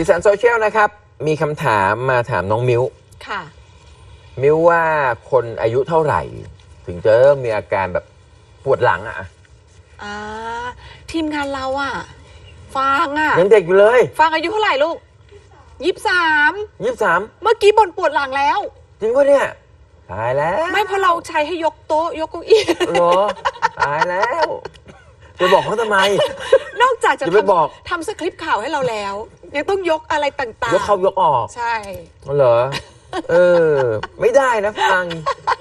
สีสันโซเชียลนะครับ มีคำถามมาถามน้องมิ้ว ค่ะ มิ้วว่าคนอายุเท่าไหร่ ถึงจะเริ่มมีอาการแบบปวดหลังอะอ่าทีมงานเราอะฟางอะยังเด็กอยู่เลยฟางอายุเท่าไหร่ลูกยี่สิบสามยี่สามเมื่อกี้บ่นปวดหลังแล้ว จริงปะเนี่ยตายแล้ว ไม่เพราะเราใช้ให้ยกโต๊ะยกเก้าอี้เหรอตายแล้ว จะบอกเขาทำไมนอก จากจะอย่าไปบอกทำทำสคริปต์ข่าวให้เราแล้ว ยังต้องยกอะไรต่างๆยกเข้ายกออกใช่เหรอ เออ ไม่ได้นะฟัง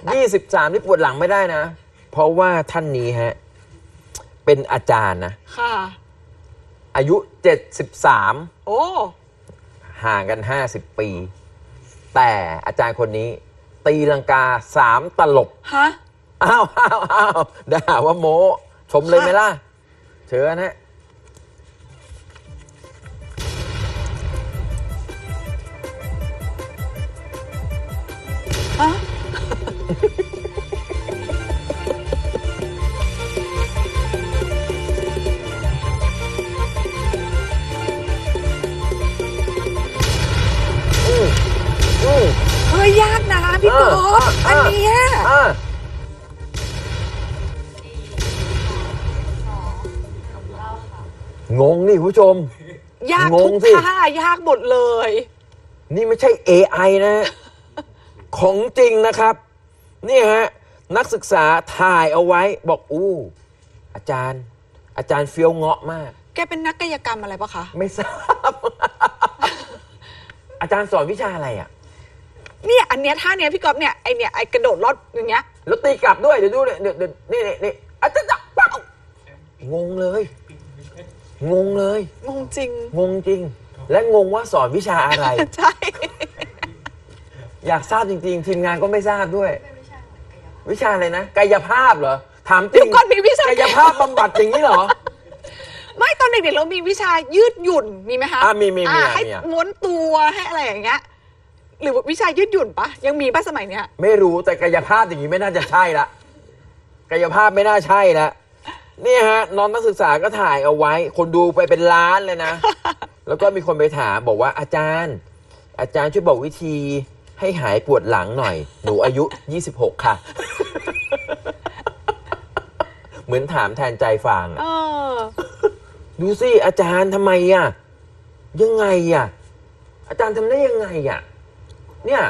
23ที่ปวดหลังไม่ได้นะ เพราะว่าท่านนี้ฮะ เป็นอาจารย์นะ ค่ะ อายุ 73 โอ้ ห่างกัน 50 ปี แต่อาจารย์คนนี้ ตีลังกา 3 ตลบ ฮะ อ้าวอ้าวอ้าวด่าว่าโมชมเลยไหมล่ะ เชิญฮะฮะ เฮ้ยยากนะพี่ก๊ออฟเอออันเนี้ยอะงงนี่คุณผู้ชม ยากงทุงกสิ ท่ายากหมดเลย นี่ไม่ใช่ AI นะ ของจริงนะครับ นี่ฮะนักศึกษาถ่ายเอาไว้บอกอู้อาจารย์ อาจารย์เฟี้ยวเงาะมาก แกเป็นนักกายกรรมอะไรปะคะ ไม่ทราบ อาจารย์สอนวิชาอะไรอะ เนี่ยอันเนี้ยท่าเนี้ยพี่ก๊อฟเนี่ยไอเนี่ยไอกระโดดรอดอย่างเงี้ย แล้วตีกลับด้วย เดี๋ยวดูเนี่ยเดี๋ยวเดี๋ยวนี่นี่นี่อาจารย์จะเป้างงเลย งงเลย งงจริง งงจริง และงงว่าสอนวิชาอะไร ใช่ อยากทราบจริง ๆ ทีมงานก็ไม่ทราบด้วย วิชาอะไรนะ กายภาพเหรอ ถามจริเดี๋ยวงก่อนมีวิชากายภาพบำบัดอย่างนี้เหรอ ไม่ตอนเด็กๆเรามีวิชายืดหยุ่นมีไหมคะอะมีมีมีอะอะให้มีอะ ม้วนตัวให้อะไรอย่างเงี้ย หรือว่าวิชายืดหยุ่นปะยังมีปะสมัยเนี้ย ไม่รู้แต่กายภาพอย่างนี้ไม่น่าจะใช่ละกายภาพไม่น่าใช่ละเนี่ยฮะน้องนักศึกษาก็ถ่ายเอาไว้ คนดูไปเป็นล้านเลยนะ แล้วก็มีคนไปถามบอกว่าอาจารย์ อาจารย์ช่วยบอกวิธี ให้หายปวดหลังหน่อย หนูอายุ 26 ค่ะ เหมือนถามแทนใจฟางเออะอดูสิ อาจารย์ทำไมอะ ยังไงอะ อาจารย์ทำได้ยังไงอะ เนี่ย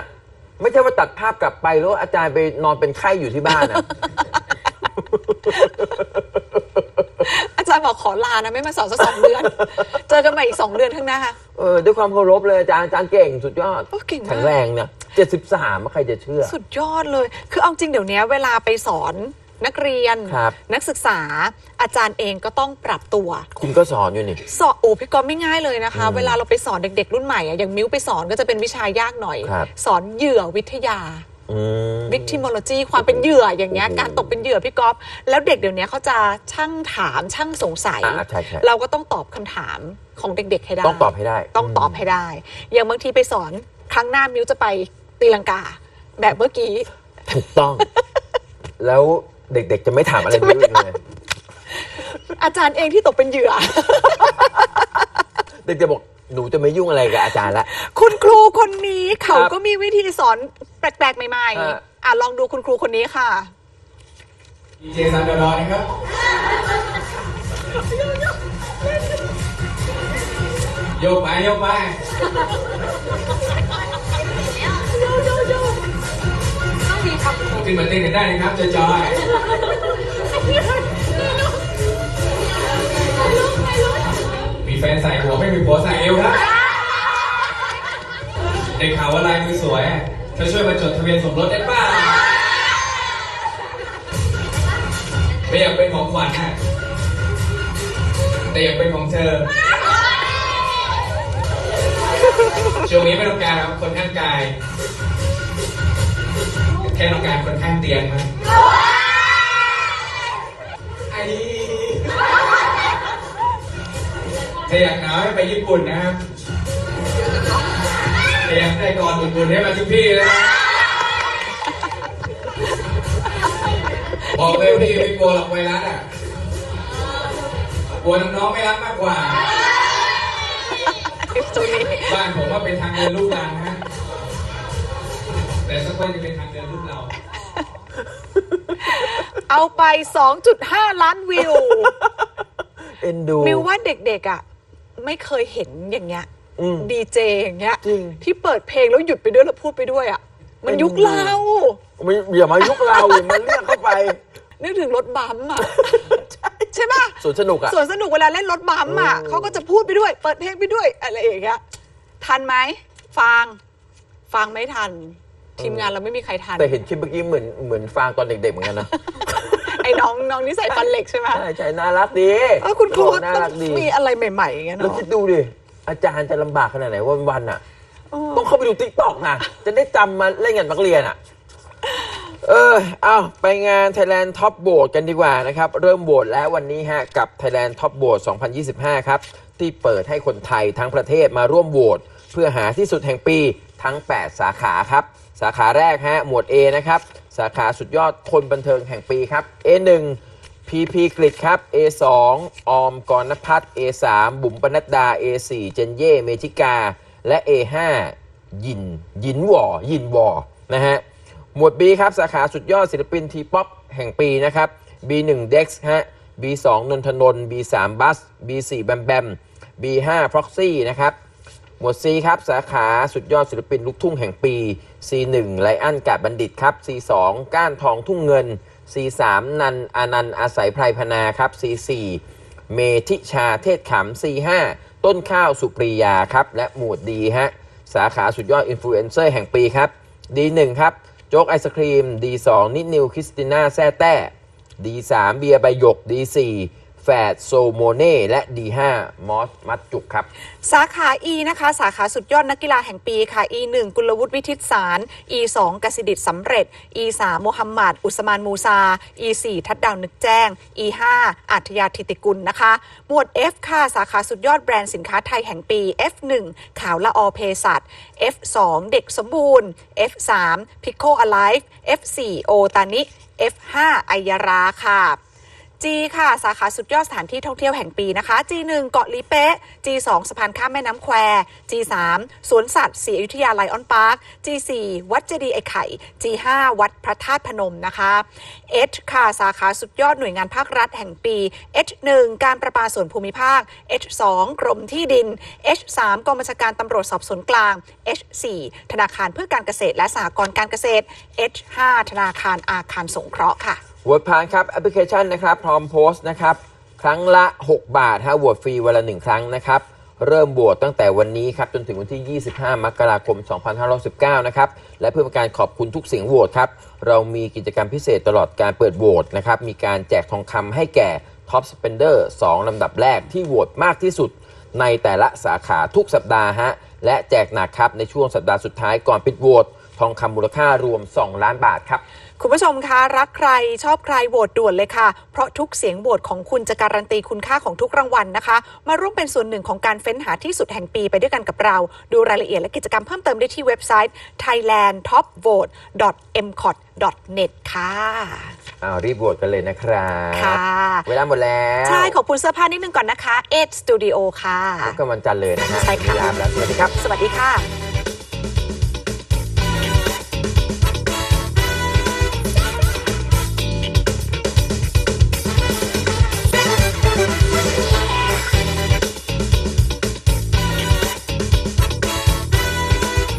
ไม่ใช่ว่าตัดภาพกลับไปแล้วอาจารย์ไปนอนเป็นไข้อยู่ที่บ้านอะ อาจารย์บอกขอลานะไม่มาสอนสักสองเดือน เจอกันใหม่อีกสองเดือนข้างหน้า เออด้วยความเคารพเลยอาจารย์อาจารย์เก่งสุดยอดโอ้เก่งมาก แข็งแรงเนี่ยเจ็ดสิบสามใครจะเชื่อ สุดยอดเลย คือเอาจริงเดี๋ยวนี้เวลาไปสอนนักเรียน ครับ นักศึกษา อาจารย์เองก็ต้องปรับตัว คุณก็สอนอยู่นี่ สอนโอ้พี่ก๊อฟไม่ง่ายเลยนะคะอืมเวลาเราไปสอนเด็ก ๆ รุ่นใหม่อะอย่างมิ้วไปสอนก็จะเป็นวิชายากหน่อย ครับ สอนเหยื่อวิทยา อืม victimology ความเป็นเหยื่ออย่างเงี้ยโอ้โหการตกเป็นเหยื่อพี่ก๊อฟแล้วเด็กเดี๋ยวนี้เขาจะช่างถามช่างสงสัย อ่าใช่ใช่ เราก็ต้องตอบคำถามของเด็ก ๆ ให้ได้ ต้องตอบให้ได้ ต้องตอบให้ได้ อย่างบางทีไปสอนครั้งหน้ามิ้วจะไปตีลังกา แบบเมื่อกี้ ถูกต้อง แล้วเด็ก ๆ จะไม่ถามอะไรไม่รู้อีกเลยอาจารย์เองที่ตกเป็นเหยื่อ เด็กจะบอก หนูจะไม่ยุ่งอะไรกับอาจารย์ละ คุณครูคนนี้เขาครับก็มีวิธีสอนแปลกๆใหม่ฮะ ๆ อะลองดูคุณครูคนนี้ค่ะ ดีเจซันดอดอนะครับ โยกไปโยกไปขึ้นมาเต้นกันได้นะครับจอยจอยมีแฟนใส่หัวไม่มีผัวใส่ เอวครับได้ข่าวว่าลายมือสวยเธอช่วยมาจดทะเบียนสมรสได้ป่ะไม่อยากเป็นของขวัญอะแต่อยากเป็นของเธอ ช่วงนี้ไม่ต้องการครับคนข้างกาย แค่ต้องการคนข้างเตียงครับไอ้ถ้าอยากหนาวให้ไปญี่ปุ่นนะครับ ถ้าอยากได้ก่อนอุ่นๆให้มาทุกที่เลยนะบอกเลยพี่ไม่กลัวหรอกไวรัสอะกลัวน้องๆไม่รักมากกว่าช่วงนี้บ้านผมว่าเป็นทางเดินลูกรังฮะแต่สักวันจะเป็นทางเดินลูกเราเอาไป 2.5 ล้านวิว เอ็นดู มิวว่าเด็กๆอะ ไม่เคยเห็นอย่างเงี้ยอืม ดีเจอย่างเงี้ยจริง ที่เปิดเพลงแล้วหยุดไปด้วยแล้วพูดไปด้วยอะมันยุคเราไม่อย่ามายุกเราอย่ามาเรียกเข้าไป นึกถึงรถบัมป์อะใช่ป่ะสวนสนุกอะส่วนสนุกเวลาเล่นรถบัมป์อะเออเขาก็จะพูดไปด้วย เปิดเพลงไปด้วยอะไรอย่างเงี้ยทันไหมฟังฟังไม่ทัน ทีมงานเราไม่มีใครทันแต่เห็นคลิปเมื่อกี้เหมือนเหมือนฟางตอนเด็กๆเหมือนกันนะไอ้น้องน้องนี่ใส่ฟันเหล็กใช่ไหมใช่ใช่น่ารักดีเออคุณครูบอกก็น่าต้องรักดีมีอะไรใหม่ๆอย่างเงี้ยแล้วเนาะคิดดูดิ อาจารย์จะลำบากขนาดไหนวันวันๆอะเออต้องเข้าไปดูติ๊กต็อกนะจะได้จำมาเล่นกับนักเรียนอะเออ เอาไปงาน Thailand Top b o a t กันดีกว่านะครับ เริ่มโหวตแล้ววันนี้ฮะ กับ Thailand Top b o a t 2025 ครับ ที่เปิดให้คนไทยทั้งประเทศมาร่วมโหวตเพื่อหาที่สุดแห่งปีทั้ง 8 สาขาครับ สาขาแรกฮะ หมวด A นะครับ สาขาสุดยอดคนบันเทิงแห่งปีครับ A1 พีพีกฤษครับ A2 ออมกรณพัฒน์ A3 บุ๋มปนัดดา A4 เจนเย่เมจิกา และ A5 ยิน ยินวอยินวอนะฮะ หมวด B ครับ สาขาสุดยอดศิลปินทีป๊อปแห่งปีนะครับ B1 Dex ฮะ B2 นนทนน B3 บัส B4 แบมแบม B5 Proxy นะครับ หมวด C ครับ สาขาสุดยอดศิลปินลูกทุ่งแห่งปี C1 ไลอันกาดบัณฑิตครับ C2 ก้านทองทุ่งเงิน C3 นันอนันต์อาศัยไพรพนาครับ C4 เมธิชาเทศขำ C5 ต้นข้าวสุปรียาครับ และหมวดดีฮะ สาขาสุดยอดอินฟลูเอนเซอร์แห่งปีครับ D1 ครับ โจ๊กไอศครีม D2 นิดนิวคริสติน่าแซ่แต้ D3 เบียร์ใบหยก D4 แฝดโซโมเน่และ D5 มอสมัดจุกครับ สาขา E นะคะ สาขาสุดยอดนักกีฬาแห่งปีค่ะ E1 กุลวุฒิวิทิตสาร E2 กสิดิตสำเร็จ E3 โมฮัมหมัดอุสมานมูซา E4 ทัดดาวนึกแจ้ง E5 อัธยาธิติกุลนะคะ หมวด F ค่ะ สาขาสุดยอดแบรนด์สินค้าไทยแห่งปี F1 ข่าวละออเพสัต F2 เด็กสมบูรณ์ F3 Pico Alive F4 โอตานิ F5 ไอยาราค่ะ G ค่ะ สาขาสุดยอดสถานที่ท่องเที่ยวแห่งปีนะคะ G1 เกาะลีเป๊ะ G2 สะพานข้ามแม่น้ำแคว G3 สวนสัตว์ศรีอยุธยาไลออนพาร์ค G4 วัดเจดีย์ไอไข่ G5 วัดพระธาตุพนมนะคะ H ค่ะ สาขาสุดยอดหน่วยงานภาครัฐแห่งปี H1 การประปาส่วนภูมิภาค H2 กรมที่ดิน H3 กองบัญชาการตำรวจสอบสวนกลาง H4 ธนาคารเพื่อการเกษตรและสหกรณ์การเกษตร H5 ธนาคารอาคารสงเคราะห์ค่ะ วตผ่านครับแอปพลิเคชันนะครับพร้อมโพสต์นะครับครั้งละ 6 บาทฮะโหวตฟรีวันละ 1 ครั้งนะครับ เริ่มโหวตตั้งแต่วันนี้ครับจนถึงวันที่ 25 มกราคม 2519 นะครับ และเพื่อเป็นการขอบคุณทุกเสียงโหวตครับ เรามีกิจกรรมพิเศษตลอดการเปิดโหวตนะครับ มีการแจกทองคำให้แก่ท็อปสเปนเดอร์2ลำดับแรกที่โหวตมากที่สุดในแต่ละสาขาทุกสัปดาห์ฮะ และแจกหนักครับในช่วงสัปดาห์สุดท้ายก่อนปิดโหวตทองคำมูลค่ารวม 2 ล้านบาทครับ คุณผู้ชมคะรักใครชอบใครโหวตด่วนเลยค่ะ เพราะทุกเสียงโหวตของคุณจะการันตีคุณค่าของทุกรางวัลนะคะ มาร่วมเป็นส่วนหนึ่งของการเฟ้นหาที่สุดแห่งปีไปด้วยกันกับเรา ดูรายละเอียดและกิจกรรมเพิ่มเติมได้ที่เว็บไซต์ thailandtopvote.mcot.net ค่ะอ้าวรีบโหวตกันเลยนะครับค่ะ เวลาหมดแล้ว ใช่ขอบคุณเสื้อผ้านิดนึงก่อนนะคะ Ed Studio ค่ะ พบกันวันจันทร์เลยนะฮะใช่ค่ะเวลาแล้วสวัสดีครับ สวัสดีค่ะ